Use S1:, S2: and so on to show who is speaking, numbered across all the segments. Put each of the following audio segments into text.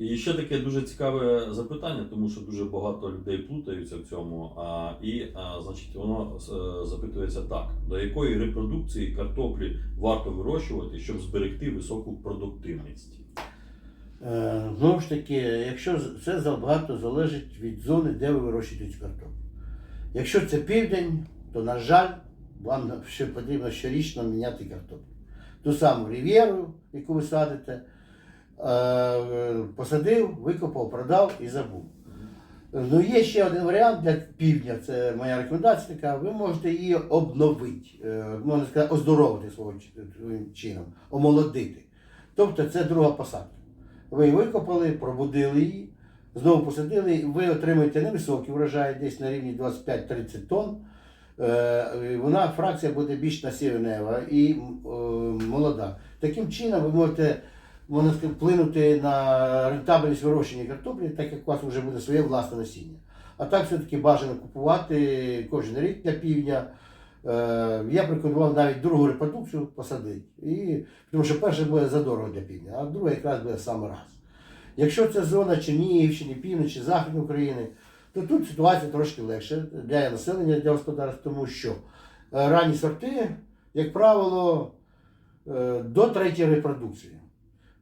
S1: І ще таке дуже цікаве запитання, тому що дуже багато людей плутаються в цьому. А, і, а, значить, воно е, запитується так: до якої репродукції картоплі варто вирощувати, щоб зберегти високу продуктивність?
S2: Е, Знову ж таки, якщо це за- багато залежить від зони, де ви вирощуєте цю картоплю. Якщо це південь, то, на жаль, вам ще потрібно щорічно міняти картоплю. Ту саму рів'єру, яку ви садите, е, посадив, викопав, продав і забув. Ну, є ще один варіант для півдня, це моя рекомендація така, ви можете її обновити, е, можна сказати, оздоровити своїм чином, омолодити. Тобто це друга посадка. Ви її викопали, пробудили її, знову посадили, ви отримуєте невисокий врожай, десь на рівні 25-30 тонн. Е, Вона фракція буде більш насівнева і е, молода. Таким чином ви можете сказати, вплинути на рентабельність вирощення картоплі, так як у вас вже буде своє власне насіння. А так все-таки бажано купувати кожен рік для півдня. Е, Я б рекомендував навіть другу репродукцію посадити. І, тому що перше буде задорого для півдня, а друге якраз буде саме раз. Якщо це зона Чернігівщини, півночі, Західної України, то тут ситуація трошки легше для населення, для господарств, тому що е, ранні сорти, як правило, е, до третьої репродукції.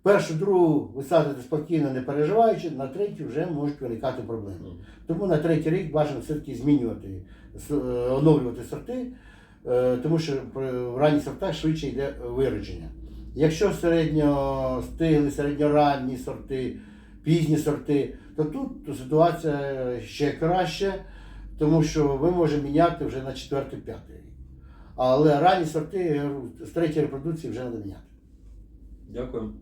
S2: Першу, другу ви садите спокійно, не переживаючи, на третю вже можуть виникати проблеми. Тому на третій рік бажано все-таки змінювати, е, оновлювати сорти, е, тому що в ранніх сортах швидше йде виродження. Якщо середньостиглі, середньоранні сорти, пізні сорти, то тут ситуація ще краще, тому що ви можете міняти вже на четвертий-п'ятий рік. Але ранні сорти з третьої репродукції вже треба міняти.
S1: Дякую.